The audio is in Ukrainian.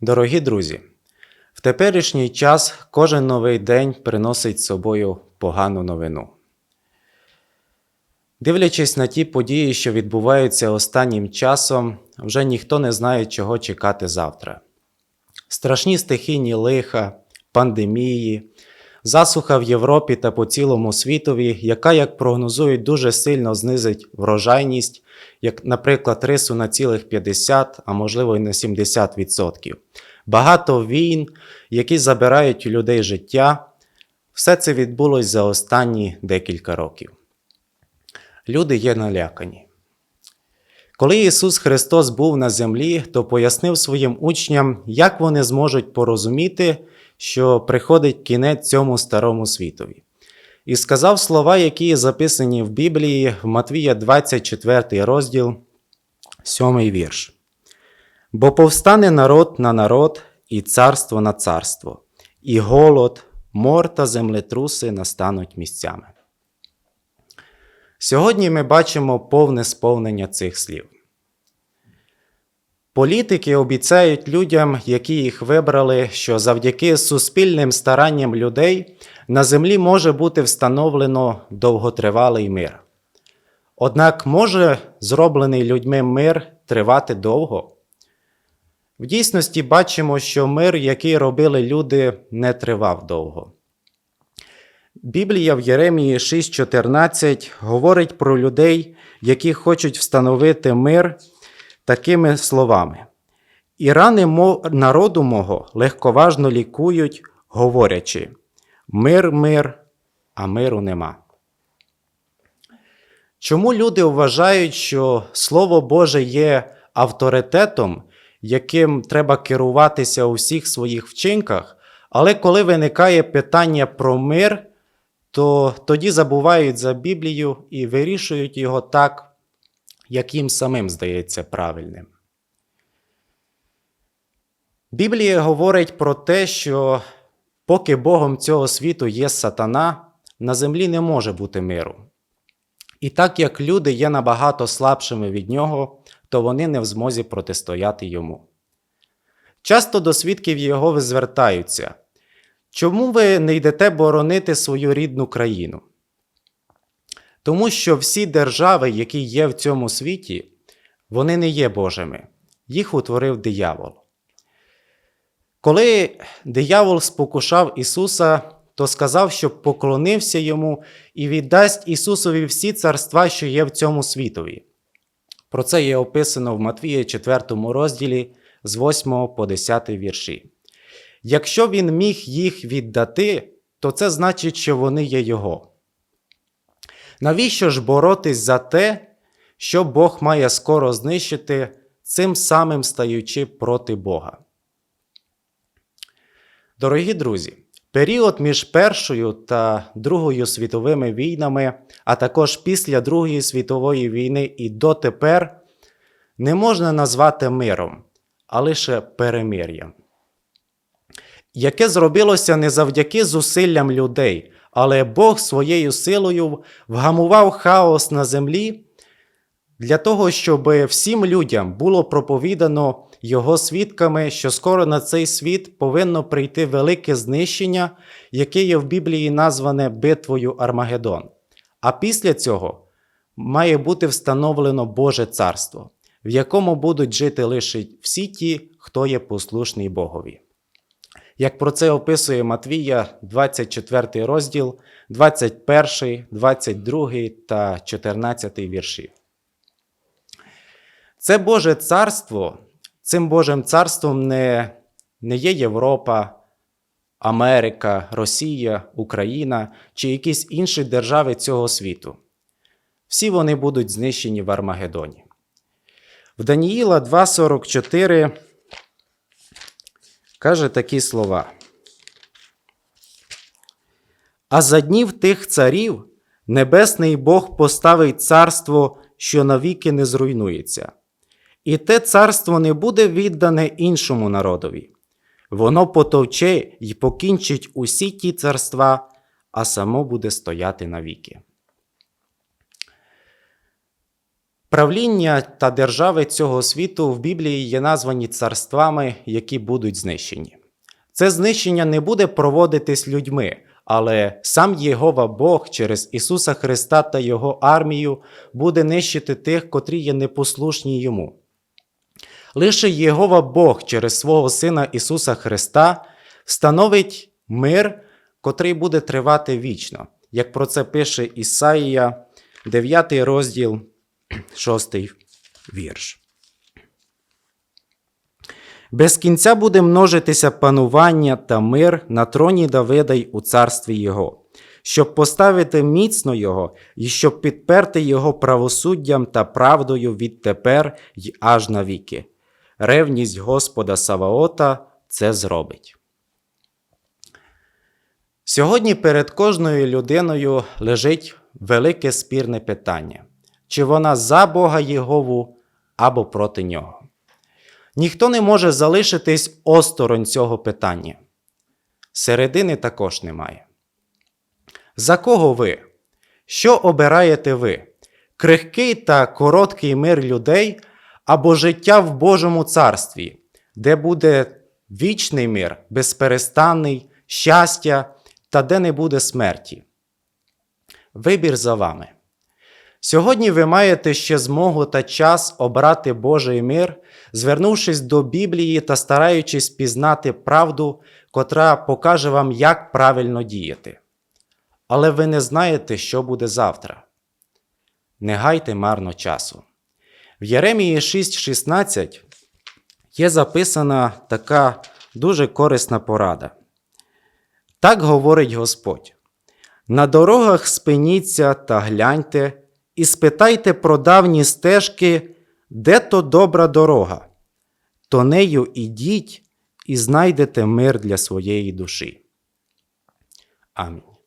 Дорогі друзі, в теперішній час кожен новий день приносить з собою погану новину. Дивлячись на ті події, що відбуваються останнім часом, вже ніхто не знає, чого чекати завтра. Страшні стихійні лиха, пандемії, засуха в Європі та по цілому світові, яка, як прогнозують, дуже сильно знизить врожайність, як, наприклад, рису на цілих 50, а можливо і на 70%. Багато війн, які забирають у людей життя, все це відбулось за останні декілька років. Люди є налякані. Коли Ісус Христос був на землі, то пояснив своїм учням, як вони зможуть порозуміти, що приходить кінець цьому старому світові. І сказав слова, які записані в Біблії в Матвія 24 розділ, 7 вірш. Бо повстане народ на народ, і царство на царство, і голод, мор та землетруси настануть місцями. Сьогодні ми бачимо повне сповнення цих слів. Політики обіцяють людям, які їх вибрали, що завдяки суспільним старанням людей на землі може бути встановлено довготривалий мир. Однак може зроблений людьми мир тривати довго? В дійсності бачимо, що мир, який робили люди, не тривав довго. Біблія в Єремії 6:14 говорить про людей, які хочуть встановити мир такими словами: І рани народу мого легковажно лікують, говорячи: Мир, мир, а миру нема. Чому люди вважають, що Слово Боже є авторитетом, яким треба керуватися у всіх своїх вчинках, але коли виникає питання про мир, то тоді забувають за Біблію і вирішують його так, як їм самим здається правильним. Біблія говорить про те, що поки Богом цього світу є сатана, на землі не може бути миру. І так як люди є набагато слабшими від нього, то вони не в змозі протистояти йому. Часто до свідків Єгови звертаються. Чому ви не йдете боронити свою рідну країну? Тому що всі держави, які є в цьому світі, вони не є Божими, їх утворив диявол. Коли диявол спокушав Ісуса, то сказав, що поклонився йому і віддасть Ісусові всі царства, що є в цьому світові. Про це є описано в Матвії 4 розділі з 8 по 10 вірші. Якщо він міг їх віддати, то це значить, що вони є Його. Навіщо ж боротись за те, що Бог має скоро знищити, цим самим стаючи проти Бога? Дорогі друзі, період між Першою та Другою світовими війнами, а також після Другої світової війни і дотепер не можна назвати миром, а лише перемир'ям яке зробилося не завдяки зусиллям людей, але Бог своєю силою вгамував хаос на землі для того, щоб всім людям було проповідано його свідками, що скоро на цей світ повинно прийти велике знищення, яке є в Біблії назване битвою Армагеддон. А після цього має бути встановлено Боже Царство, в якому будуть жити лише всі ті, хто є послушний Богові як про це описує Матвія, 24 розділ, 21, 22 та 14 вірші. Це Боже царство, цим Божим царством не, не є Європа, Америка, Росія, Україна чи якісь інші держави цього світу. Всі вони будуть знищені в Армагедоні. В Даніїла 2,44 каже такі слова. А за днів тих царів небесний Бог поставить царство, що навіки не зруйнується, і те царство не буде віддане іншому народові. Воно потовче й покінчить усі ті царства, а само буде стояти навіки. Правління та держави цього світу в Біблії є названі царствами, які будуть знищені. Це знищення не буде проводитись людьми, але сам Єгова Бог через Ісуса Христа та Його армію буде нищити тих, котрі є непослушні йому. Лише Єгова Бог через свого Сина Ісуса Христа встановить мир, котрий буде тривати вічно, як про це пише Ісаїя, 9 розділ, 6 вірш. Без кінця буде множитися панування та мир на троні Давида й у царстві Його, щоб поставити міцно Його і щоб підперти Його правосуддям та правдою відтепер й аж навіки. Ревність Господа Саваота це зробить. Сьогодні перед кожною людиною лежить велике спірне питання, чи вона за Бога Єгову або проти нього. Ніхто не може залишитись осторонь цього питання. Середини також немає. За кого ви? Що обираєте ви? Крихкий та короткий мир людей або життя в Божому царстві, де буде вічний мир, безперестанний, щастя та де не буде смерті? Вибір за вами. Сьогодні ви маєте ще змогу та час обрати Божий мир, звернувшись до Біблії та стараючись пізнати правду, котра покаже вам, як правильно діяти. Але ви не знаєте, що буде завтра. Не гайте марно часу. В Єремії 6:16 є записана така дуже корисна порада. Так говорить Господь: на дорогах спиніться та гляньте, і спитайте про давні стежки, де то добра дорога, то нею ідіть і знайдете мир для своєї душі. Амінь.